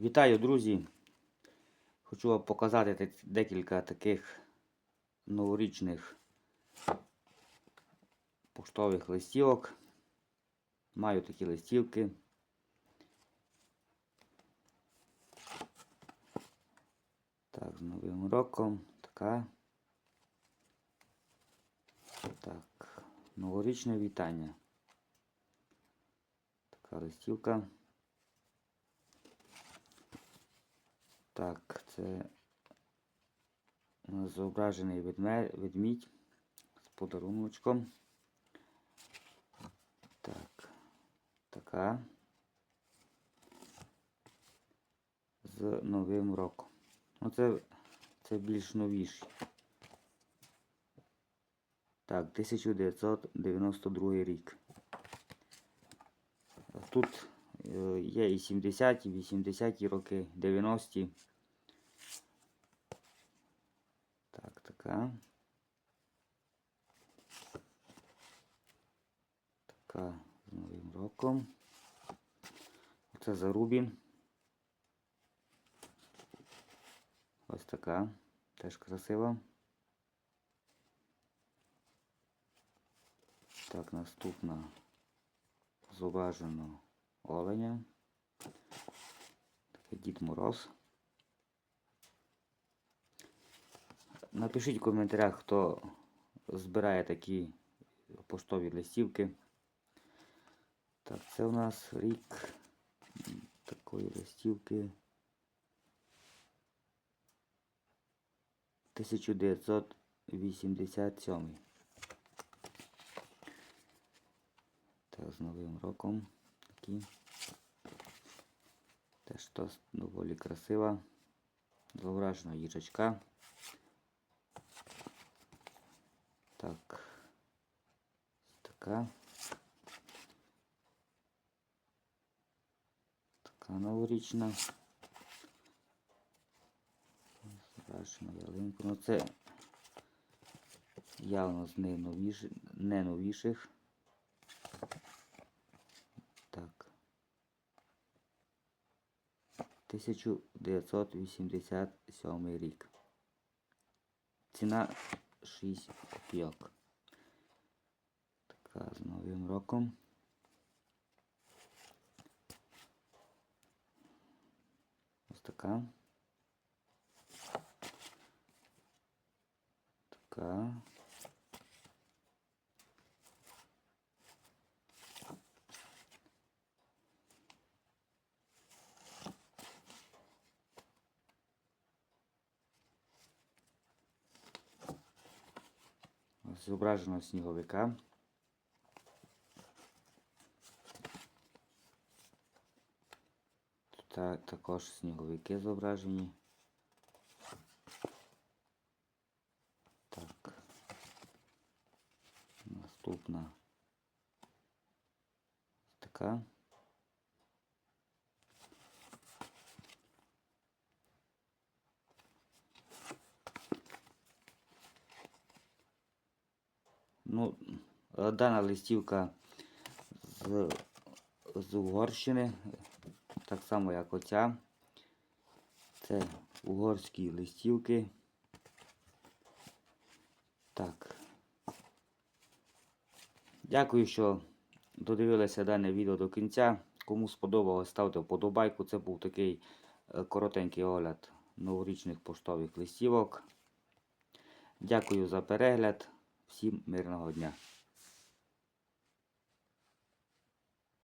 Вітаю, друзі! Хочу вам показати декілька таких новорічних поштових листівок. Маю такі листівки. Так, з Новим роком. Така. Так, новорічне вітання. Така листівка. Так, це зображений ведмідь з подаруночком. Так, така. З Новим роком. Ну, це, це більш новіші. Так, 1992 рік. Тут є і 70-ті, і 80-ті роки, 90-ті. Так, така. Така з Новим роком. Це Зарубін. Ось така. Теж красива. Так, наступна зображено оленя. Такий Дід Мороз. Напишіть в коментарях, хто збирає такі поштові листівки. Так, це у нас рік такої листівки. 1987. Так, з Новим роком. Такі. Теж то доволі красива. Зображена їжачка. Так. Така. Така новорічна. Зображена ялинку. Ну це явно з найновіш... не новіших. 1987 рік. Ціна 6 копійок. Така з Новим роком. Ось така. Така. Зображено сніговика. Тут також сніговики зображені. Так. Наступна. Така. Ну, дана листівка з, з Угорщини, так само як оця. Це угорські листівки. Так. Дякую, що додивилися дане відео до кінця. Кому сподобалось, ставте вподобайку. Це був такий е, коротенький огляд новорічних поштових листівок. Дякую за перегляд. Всім мирного дня.